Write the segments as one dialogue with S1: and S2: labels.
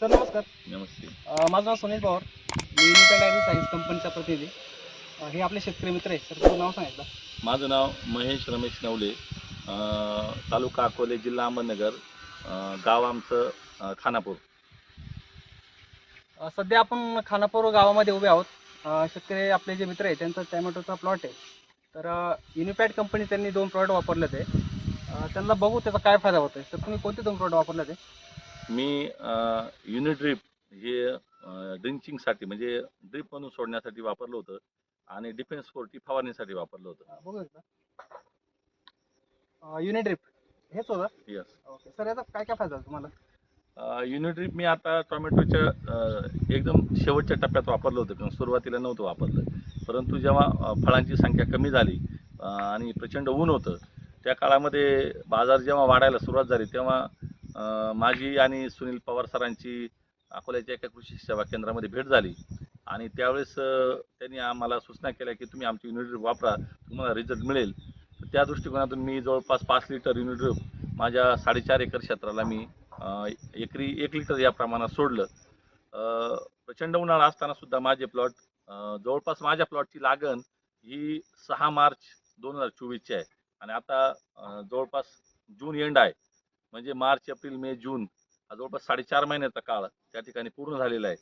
S1: Sir नमस्कार.
S2: नमस्ते.
S1: अ, माझं नाव सुनील पवार. मी युनिटेड ॲग्री सायन्स कंपनीचा प्रतिनिधी. अ, हे आपले शेतकरी मित्र आहेत. तर तुझं नाव सांगितलं
S2: माझं नाव महेश रमेश नवले. अं, तालुका अकोले जिल्हा अहमदनगर. अं, गाव आमचं अं, खानापूर.
S1: अ, सध्या आपण खानापूर गावामध्ये उभे आहोत. अ, शेतकरी आपले जे मित्र आहेत त्यांचा टॅमॅटोचा प्लॉट आहे. तर युनिपॅड कंपनी त्यांनी दोन प्रॉडक्ट वापरले ते त्यांना बघू त्याचा काय फायदा होतोय. तर तुम्ही कोणते दोन प्रॉडक्ट वापरले ते
S2: मी युनिड्रिप हे ड्रिंचिंगसाठी म्हणजे ड्रिप म्हणून सोडण्यासाठी वापरलं होतं आणि डिफेन्स फोर्टी फवारणीसाठी वापरलं होतं.
S1: बघू एकदा. युनिट्रिप हेच होतं
S2: यस
S1: ओके सर याचा काय काय फायदा तुम्हाला?
S2: युनिट्रिप मी आता टोमॅटोच्या एकदम शेवटच्या टप्प्यात वापरलं होतं कारण सुरुवातीला नव्हतं वापरलं. परंतु जेव्हा फळांची संख्या कमी झाली आणि प्रचंड ऊन होतं त्या काळामध्ये बाजार जेव्हा वाढायला सुरुवात झाली तेव्हा माझी आणि सुनील पवार सरांची अकोल्याच्या एका कृषी सेवा केंद्रामध्ये भेट झाली. आणि त्यावेळेस त्यांनी आम्हाला सूचना केल्या की तुम्ही आमची युनिट्रिप वापरा तुम्हाला रिझल्ट मिळेल. त्या दृष्टिकोनातून मी जवळपास पाच लिटर युनिट्रिप माझ्या साडेचार एकर क्षेत्राला मी एकरी एक लिटर या प्रमाणात सोडलं. प्रचंड उन्हाळा असताना सुद्धा माझे प्लॉट जवळपास माझ्या प्लॉटची लागण ही सहा मार्च दोन हजार चोवीसची आहे. आणि आता जवळपास जून एंड आहे. म्हणजे मार्च एप्रिल मे जून हा जवळपास साडेचार महिन्याचा काळ त्या ठिकाणी पूर्ण झालेला आहे.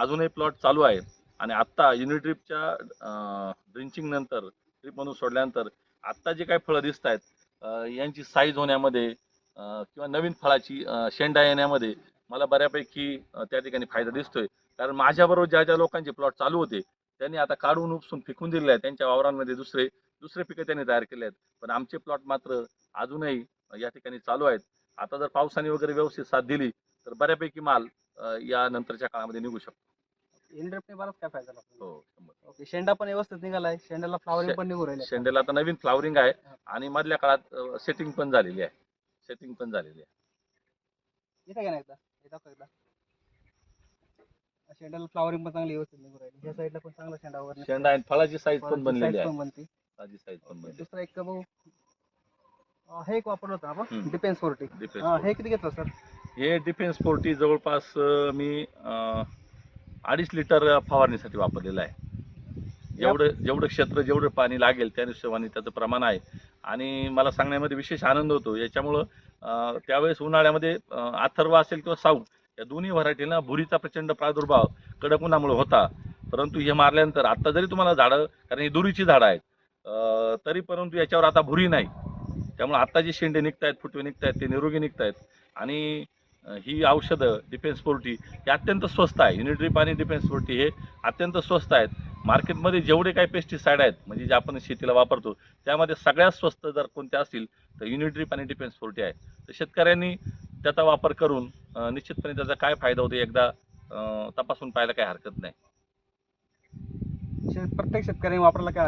S2: अजूनही प्लॉट चालू आहे आणि आत्ता युनिट्रिपच्या ड्रिंचिंग नंतर ट्रिप म्हणून सोडल्यानंतर आत्ता जे काही फळं दिसत आहेत यांची साईज होण्यामध्ये किंवा नवीन फळाची शेंडा येण्यामध्ये मला बऱ्यापैकी त्या ठिकाणी फायदा दिसतोय. कारण माझ्याबरोबर ज्या ज्या लोकांचे प्लॉट चालू होते त्यांनी आता काढून उपसून फेकून दिलेले आहेत. त्यांच्या वावरांमध्ये दुसरे दुसरे पिकं त्यांनी तयार केले आहेत. पण आमचे प्लॉट मात्र अजूनही या ठिकाणी चालू आहेत. आता जर पावसाने वगैरे व्यवस्थित साथ दिली तर बऱ्यापैकी माल या नंतरच्या काळामध्ये निघू शकतो.
S1: बराच काय फायदा
S2: हो
S1: ओके शेंडा पण व्यवस्थित निघालाय. शेंड्याला फ्लावरिंग पण निघू राहिले
S2: शेंडेला आता नवीन फ्लावरिंग आहे आणि मधल्या काळात सेटिंग पण झालेली आहे. सेटिंग पण झालेली आहे.
S1: एकदा? एकदा. शेंड्याला फ्लावरिंग पण चांगली व्यवस्थित निघू राहिली. ह्या साईडला पण चांगला शेंडा वगैरे.
S2: शेंडा आणि फळाची साईज पण बनलेली आहे. फळाची साईज पण
S1: दुसरा एक बघू? हे एक वापरलं होतं आपण
S2: हम्म.
S1: डिफेन्स फोर्टी हे किती घेतलं सर
S2: हे डिफेन्स फोर्टी जवळपास अं, मी अं, अडीच लिटर फवारणीसाठी वापरलेलं आहे. जेवढं जेवढं क्षेत्र जेवढं पाणी लागेल त्या हिशोबाने त्याचं प्रमाण आहे. आणि मला सांगण्यामध्ये विशेष आनंद होतो. याच्यामुळं अं, त्यावेळेस उन्हाळ्यामध्ये अं, अथर्व असेल किंवा साऊ या दोन्ही व्हरायटीला भुरीचा प्रचंड प्रादुर्भाव कडक उन्हामुळे होता. परंतु हे मारल्यानंतर आता जरी तुम्हाला झाडं कारण ही दुरीची झाडं आहेत अं, तरी परंतु याच्यावर आता भुरी नाही. त्यामुळे आता जे शेंडे निघत आहेत फुटवे निघत आहेत ते निरोगी निघत आहेत आणि ही औषधं डिफेन्स फोर्टी हे अत्यंत स्वस्त आहे. युनिट्रीप आणि डिफेन्स फोर्टी हे अत्यंत स्वस्त आहेत. मार्केटमध्ये जेवढे काही पेस्टिसाईड आहेत म्हणजे जे आपण शेतीला वापरतो त्यामध्ये सगळ्यात स्वस्त जर कोणत्या असतील तर युनिट्रीप आणि डिफेन्स फोर्टी आहे. तर शेतकऱ्यांनी त्याचा वापर करून निश्चितपणे त्याचा काय फायदा होतो एकदा तपासून पाहायला काही हरकत नाही.
S1: प्रत्येक शेतकऱ्याने वापरायला काय